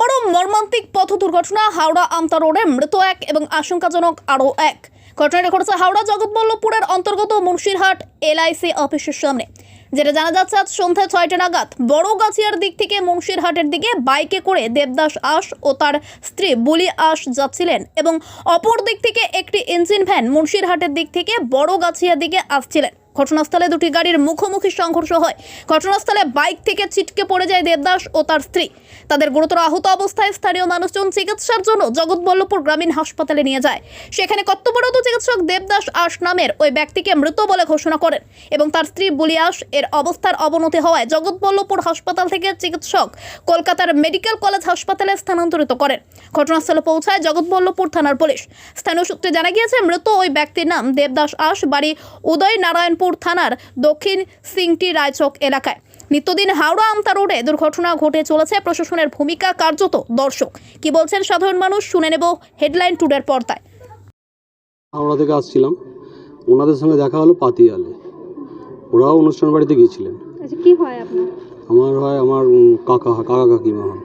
আবারও মর্মান্তিক পথ দুর্ঘটনা হাওড়া আমতা রোডে মৃত এক এবং আশঙ্কাজনক আরও এক। ঘটনাটি ঘটেছে হাওড়া জগৎবল্লভপুরের অন্তর্গত মুন্সিরহাট এলআইসি অফিসের সামনে। যেটা জানা যাচ্ছে আজ সন্ধ্যা ছয়টা নাগাদ বড় গাছিয়ার দিক থেকে মুন্সিরহাটের দিকে বাইকে করে দেবদাস আশ ও তার স্ত্রী বুলি আশ যাচ্ছিলেন এবং অপর দিক থেকে একটি ইঞ্জিন ভ্যান মুন্সিরহাটের দিক থেকে বড় গাছিয়ার দিকে আসছিলেন। ঘটনাস্থলে দুটি গাড়ির মুখোমুখি সংঘর্ষ হয়। ঘটনাস্থলে বাইক থেকে ছিটকে পড়ে যায় দেবদাস ও তার স্ত্রী। তাদের গুরুতর আহত অবস্থায় স্থানীয় মানুষজন চিকিৎসার জন্য জগৎবল্লভপুর গ্রামীণ হাসপাতালে নিয়ে যায়। সেখানে কর্তব্যরত চিকিৎসক দেবদাস আশ নামের ওই ব্যক্তিকে মৃত বলে ঘোষণা করেন এবং তার স্ত্রী বুলিয়াস এর অবস্থার অবনতি হওয়ায় জগৎবল্লভপুর হাসপাতাল থেকে চিকিৎসক কলকাতার মেডিকেল কলেজ হাসপাতালে স্থানান্তরিত করেন। ঘটনাস্থলে পৌঁছায় জগৎবল্লভপুর থানার পুলিশ। স্থানীয় সূত্রে জানা গিয়েছে, মৃত ওই ব্যক্তির নাম দেবদাস আশ বাড়ি উদয় নারায়ণপুর থানার দক্ষিণ সিংটি রায়চক এলাকায়। নিত্যদিন হাওড়া আমতা রোডে দুর্ঘটনা ঘটে চলেছে প্রশাসনের ভূমিকা কার্যত দর্শক। কি বলছেন সাধারণ মানুষ শুনে নেব হেডলাইন টুডের পর্দায়। হাওড়া থেকে আসছিলাম। ওনাদের সঙ্গে দেখা হলো পাতিয়ালে। ওরাও অনুষ্ঠান বাড়িতে গিয়েছিলেন। আচ্ছা কি হয় আপনার? আমার হয় আমার কাকা কাকা কাকিমা হয়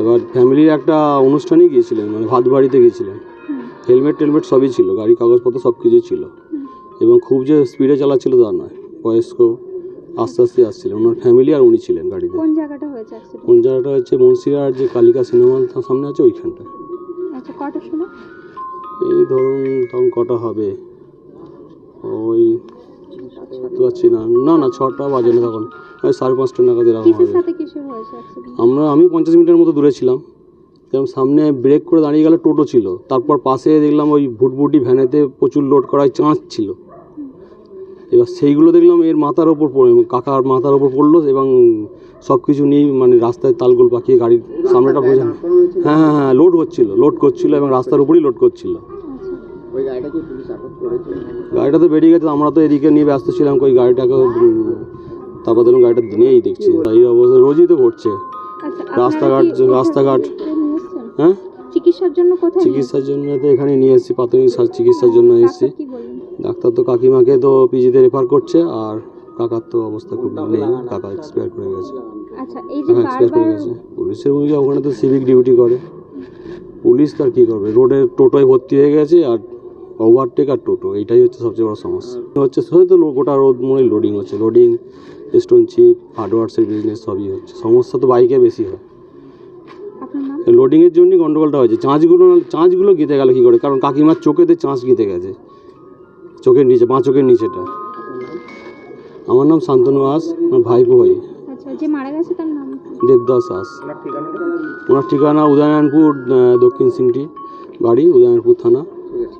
এবার ফ্যামিলির একটা অনুষ্ঠানেই গিয়েছিলেন মানে ভাত বাড়িতে গিয়েছিলেন। হেলমেট টেলমেট সবই ছিল গাড়ি কাগজপত্র সব কিছুই ছিল। এবং খুব যে স্পিডে চালাচ্ছিল তা নয়। বয়স্ক আস্তে আস্তে আসছিলেন। ওনার ফ্যামিলি আর উনি ছিলেন গাড়িতে। কোন জায়গাটা হয়েছে কোন জায়গাটা হচ্ছে মুন্সিরার যে কালিকা সিনেমা হল সামনে আছে ওইখানটা আচ্ছা কটার সময় এই ধরুন তখন কটা হবে? ওই বুঝতে পারছি না। না না ছটা বাজে না তখন। ওই সাড়ে পাঁচটা নাগাদ এরকম কিসের হবে। সাথে কিসের হয়েছে অ্যাক্সিডেন্ট আমরা আমি পঞ্চাশ মিটার মতো দূরে ছিলাম। এবং সামনে ব্রেক করে দাঁড়িয়ে গেলে টোটো ছিল। তারপর পাশে দেখলাম ওই ভুটভুটি ভ্যানেতে প্রচুর লোড করায় চাঁচ ছিল। এবার সেইগুলো দেখলাম এর মাথার ওপর পড়ে কাকার মাথার ওপর পড়ল এবং সব কিছু নিয়ে মানে রাস্তায় তালগোল পাকিয়ে গাড়ির সামনেটা বোঝা হ্যাঁ হ্যাঁ হ্যাঁ লোড হচ্ছিল লোড করছিল এবং রাস্তার উপরেই লোড করছিল। গাড়িটা তো বেরিয়ে গেছে আমরা তো এদিকে নিয়ে ব্যস্ত ছিলাম ওই গাড়িটাকে তারপর দেখলাম গাড়িটা দিনেই দেখছি। এই অবস্থা রোজই তো ঘটছে। আচ্ছা রাস্তাঘাট রাস্তাঘাট হ্যাঁ? চিকিৎসার জন্য কোথায় চিকিৎসার জন্য তো এখানে নিয়ে এসেছি প্রাথমিক স্বাস্থ্য চিকিৎসার জন্য এসেছি। ডাক্তার কি বললেন? ডাক্তার তো কাকিমাকে তো পিজিতে রেফার করছে আর কাকার তো অবস্থা খুব ভালো নেই কাকা এক্সপায়ার করে গেছে। আচ্ছা এই যে এক্সপায়ার করে বারবার গেছে। পুলিশের ভূমিকা ওখানে তো সিভিক ডিউটি করে। পুলিশ তার কী করবে? রোডে টোটোয় ভর্তি হয়ে গেছে আর ওভারটেক আর টোটো এইটাই হচ্ছে সবচেয়ে বড় সমস্যা। হচ্ছে হয়তো গোটা রোড মনে লোডিং হচ্ছে। লোডিং স্টোন চিপ হার্ডওয়ার্সের বিজনেস সবই হচ্ছে। সমস্যা তো বাইকে বেশি হয়। লোডিংয়ের জন্যই গন্ডগোলটা হয়েছে। চাঁচগুলো চাঁচগুলো গেঁথে গেল কী করে? কারণ কাকিমার চোখেতে চাঁচ গেঁথে গেছে। চোখের নিচে পাঁচ চোখের নিচেটা। আমার নাম শান্তনু আস আমার ভাইপো হই আচ্ছা? দেবদাস আস ওনার ঠিকানা উদয়নারায়ণপুর দক্ষিণ সিংটি বাড়ি উদয়নপুর থানা।